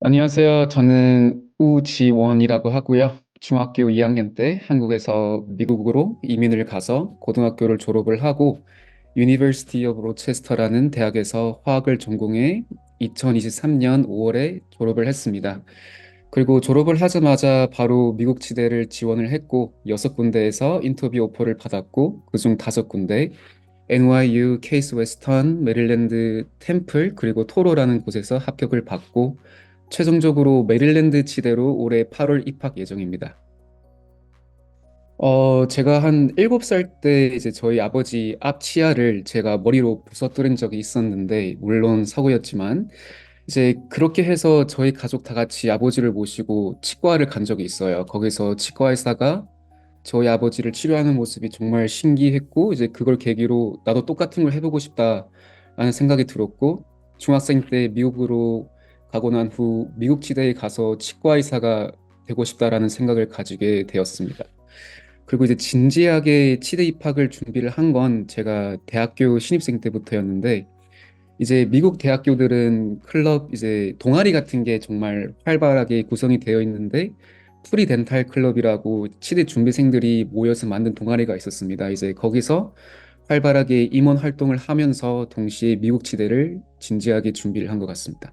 안녕하세요. 저는 우지원이라고 하고요. 중학교 2학년 때 한국에서 미국으로 이민을 가서 고등학교를 졸업을 하고 유니버시티 오브 로체스터라는 대학에서 화학을 전공해 2023년 5월에 졸업을 했습니다. 그리고 졸업을 하자마자 바로 미국 치대를 지원을 했고 여섯 군데에서 인터뷰 오퍼를 받았고 그중 다섯 군데 NYU, 케이스 웨스턴, 메릴랜드 템플 그리고 토로라는 곳에서 합격을 받고 최종적으로 메릴랜드 치대로 올해 8월 입학 예정입니다. 어, 제가 한 7살 때 이제 저희 아버지 앞 치아를 제가 머리로 부서뜨린 적이 있었는데, 물론 사고였지만, 이제 그렇게 해서 저희 가족 다 같이 아버지를 모시고 치과를 간 적이 있어요. 거기서 치과 의사가 저희 아버지를 치료하는 모습이 정말 신기했고, 이제 그걸 계기로 나도 똑같은 걸 해보고 싶다라는 생각이 들었고, 중학생 때 미국으로 가고 난 후 미국 지대에 가서 치과 의사가 되고 싶다라는 생각을 가지게 되었습니다. 그리고 이제 진지하게 치대 입학을 준비를 한 건 제가 대학교 신입생 때부터였는데, 이제 미국 대학교들은 클럽, 이제 동아리 같은 게 정말 활발하게 구성이 되어 있는데, 프리 덴탈 클럽이라고 치대 준비생들이 모여서 만든 동아리가 있었습니다. 이제 거기서 활발하게 임원 활동을 하면서 동시에 미국 치대를 진지하게 준비를 한 것 같습니다.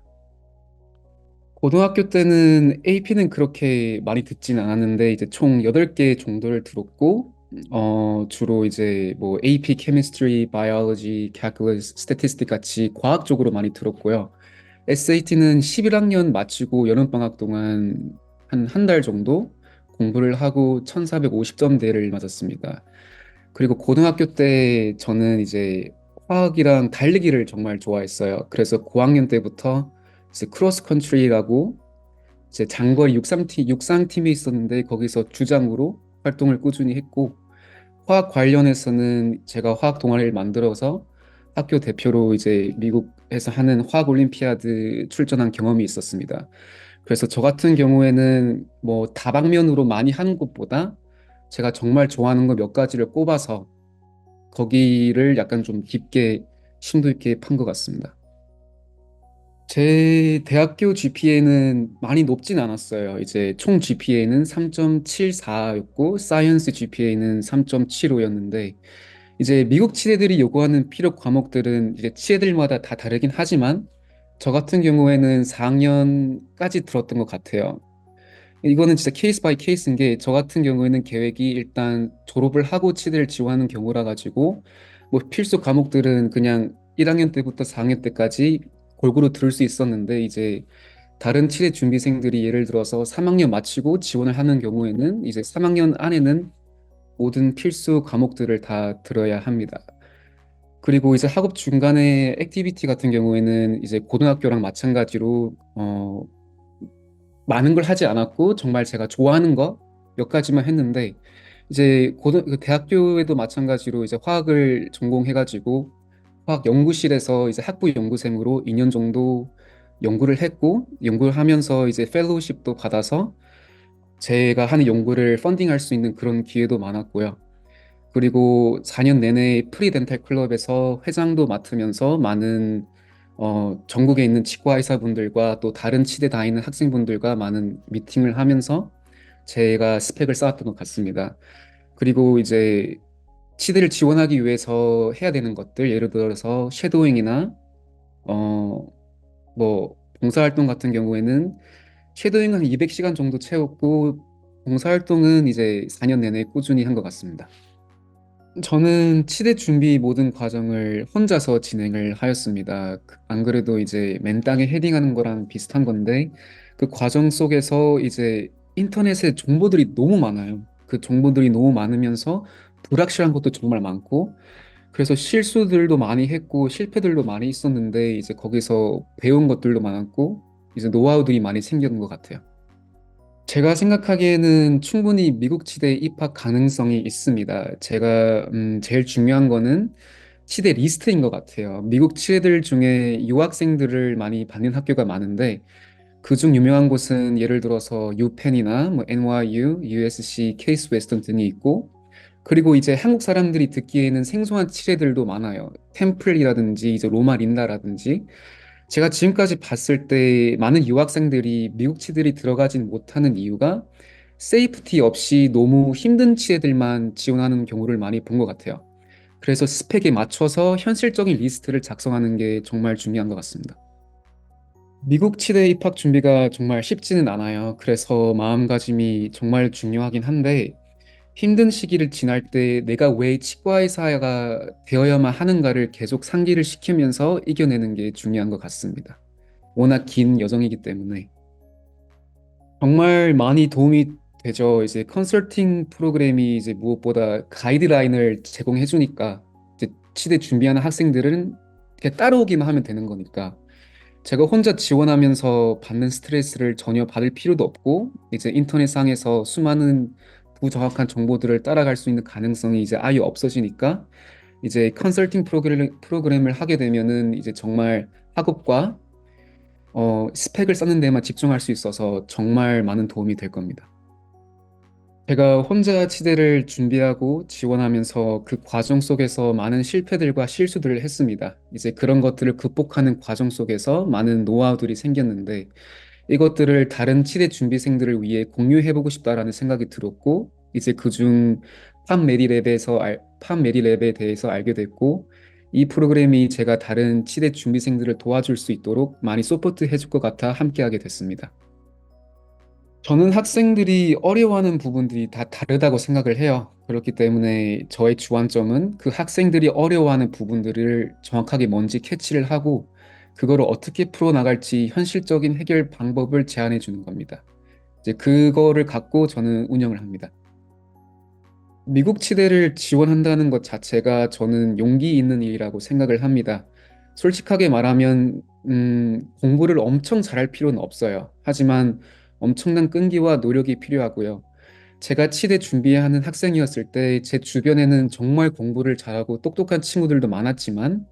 고등학교 때는 AP는 그렇게 많이 듣진 않았는데 이제 총 8개 정도를 들었고 어 주로 이제 뭐 AP Chemistry, Biology, Calculus, Statistics 같이 과학 쪽으로 많이 들었고요. SAT는 11학년 마치고 여름방학 동안 한 한 달 정도 공부를 하고 1450점대를 맞았습니다. 그리고 고등학교 때 저는 이제 화학이랑 달리기를 정말 좋아했어요. 그래서 고학년 때부터 이제 크로스 컨트리라고 이제 장거리 육상팀 육상팀이 있었는데 거기서 주장으로 활동을 꾸준히 했고 화학 관련해서는 제가 화학 동아리를 만들어서 학교 대표로 이제 미국에서 하는 화학 올림피아드 출전한 경험이 있었습니다. 그래서 저 같은 경우에는 뭐 다방면으로 많이 하는 것보다 제가 정말 좋아하는 거 몇 가지를 꼽아서 거기를 약간 좀 깊게 심도 있게 판 것 같습니다. 제 대학교 GPA는 많이 높진 않았어요. 이제 총 GPA는 3.74였고, 사이언스 GPA는 3.75였는데, 이제 미국 치대들이 요구하는 필요 과목들은 이제 치대들마다 다 다르긴 하지만, 저 같은 경우에는 4학년까지 들었던 것 같아요. 이거는 진짜 케이스 바이 케이스인 게, 저 같은 경우에는 계획이 일단 졸업을 하고 치대를 지원하는 경우라 가지고, 뭐 필수 과목들은 그냥 1학년 때부터 4학년 때까지 골고루 들을 수 있었는데 이제 다른 치대 준비생들이 예를 들어서 3학년 마치고 지원을 하는 경우에는 이제 3학년 안에는 모든 필수 과목들을 다 들어야 합니다. 그리고 이제 학업 중간에 액티비티 같은 경우에는 이제 고등학교랑 마찬가지로 어 많은 걸 하지 않았고 정말 제가 좋아하는 거 몇 가지만 했는데 이제 고등 그 대학교에도 마찬가지로 이제 화학을 전공해가지고 화학 연구실에서 이제 학부 연구생으로 2년 정도 연구를 했고 연구를 하면서 이제 펠로우십도 받아서 제가 하는 연구를 펀딩할 수 있는 그런 기회도 많았고요. 그리고 4년 내내 프리덴탈 클럽에서 회장도 맡으면서 많은 어, 전국에 있는 치과 의사분들과 또 다른 치대 다니는 학생분들과 많은 미팅을 하면서 제가 스펙을 쌓았던 것 같습니다. 그리고 이제 치대를 지원하기 위해서 해야 되는 것들, 예를 들어서 쉐도잉이나 어, 뭐 봉사활동 같은 경우에는 쉐도잉은 한 200시간 정도 채웠고 봉사활동은 이제 4년 내내 꾸준히 한 것 같습니다. 저는 치대 준비 모든 과정을 혼자서 진행을 하였습니다. 그- 안 그래도 이제 맨 땅에 헤딩하는 거랑 비슷한 건데 그 과정 속에서 이제 인터넷에 정보들이 너무 많아요. 그 정보들이 너무 많으면서 불확실한 것도 정말 많고 그래서 실수들도 많이 했고 실패들도 많이 있었는데 이제 거기서 배운 것들도 많았고 이제 노하우들이 많이 생기는 것 같아요. 제가 생각하기에는 충분히 미국 치대에 입학 가능성이 있습니다. 제가 음, 제일 중요한 거는 치대 리스트인 것 같아요. 미국 치대들 중에 유학생들을 많이 받는 학교가 많은데 그중 유명한 곳은 예를 들어서 유펜이나 뭐 NYU, USC, 케이스 웨스턴 등이 있고 그리고 이제 한국 사람들이 듣기에는 생소한 치대들도 많아요. 템플이라든지 이제 로마 린다라든지 제가 지금까지 봤을 때 많은 유학생들이 미국 치들이 들어가진 못하는 이유가 세이프티 없이 너무 힘든 치대들만 지원하는 경우를 많이 본 것 같아요. 그래서 스펙에 맞춰서 현실적인 리스트를 작성하는 게 정말 중요한 것 같습니다. 미국 치대 입학 준비가 정말 쉽지는 않아요. 그래서 마음가짐이 정말 중요하긴 한데 힘든 시기를 지날 때 내가 왜 치과 의사가 되어야만 하는가를 계속 상기를 시키면서 이겨내는 게 중요한 것 같습니다. 워낙 긴 여정이기 때문에 정말 많이 도움이 되죠. 이제 컨설팅 프로그램이 이제 무엇보다 가이드라인을 제공해 주니까 치대 준비하는 학생들은 따라오기만 하면 되는 거니까 제가 혼자 지원하면서 받는 스트레스를 전혀 받을 필요도 없고 이제 인터넷상에서 수많은 부정확한 정보들을 따라갈 수 있는 가능성이 이제 아예 없어지니까 이제 컨설팅 프로그램, 프로그램을 하게 되면은 이제 정말 학업과 어, 스펙을 쌓는 데만 집중할 수 있어서 정말 많은 도움이 될 겁니다. 제가 혼자 치대를 준비하고 지원하면서 그 과정 속에서 많은 실패들과 실수들을 했습니다. 이제 그런 것들을 극복하는 과정 속에서 많은 노하우들이 생겼는데 이것들을 다른 치대 준비생들을 위해 공유해보고 싶다라는 생각이 들었고 이제 그중 팜 메디랩에서 알, 팜 메디랩에 대해서 알게 됐고 이 프로그램이 제가 다른 치대 준비생들을 도와줄 수 있도록 많이 서포트 해줄 것 같아 함께하게 됐습니다. 저는 학생들이 어려워하는 부분들이 다 다르다고 생각을 해요. 그렇기 때문에 저의 주안점은 그 학생들이 어려워하는 부분들을 정확하게 뭔지 캐치를 하고 그거를 어떻게 풀어나갈지 현실적인 해결 방법을 제안해 주는 겁니다. 이제 그거를 갖고 저는 운영을 합니다. 미국 치대를 지원한다는 것 자체가 저는 용기 있는 일이라고 생각을 합니다. 솔직하게 말하면, 음, 공부를 엄청 잘할 필요는 없어요. 하지만 엄청난 끈기와 노력이 필요하고요. 제가 치대 준비하는 학생이었을 때 제 주변에는 정말 공부를 잘하고 똑똑한 친구들도 많았지만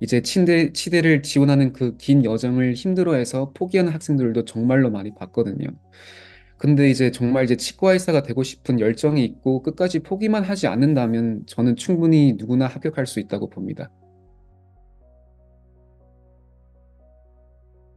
이제 치대, 치대를 지원하는 그 긴 여정을 힘들어해서 포기하는 학생들도 정말로 많이 봤거든요. 근데 이제 정말 이제 치과 의사가 되고 싶은 열정이 있고 끝까지 포기만 하지 않는다면 저는 충분히 누구나 합격할 수 있다고 봅니다.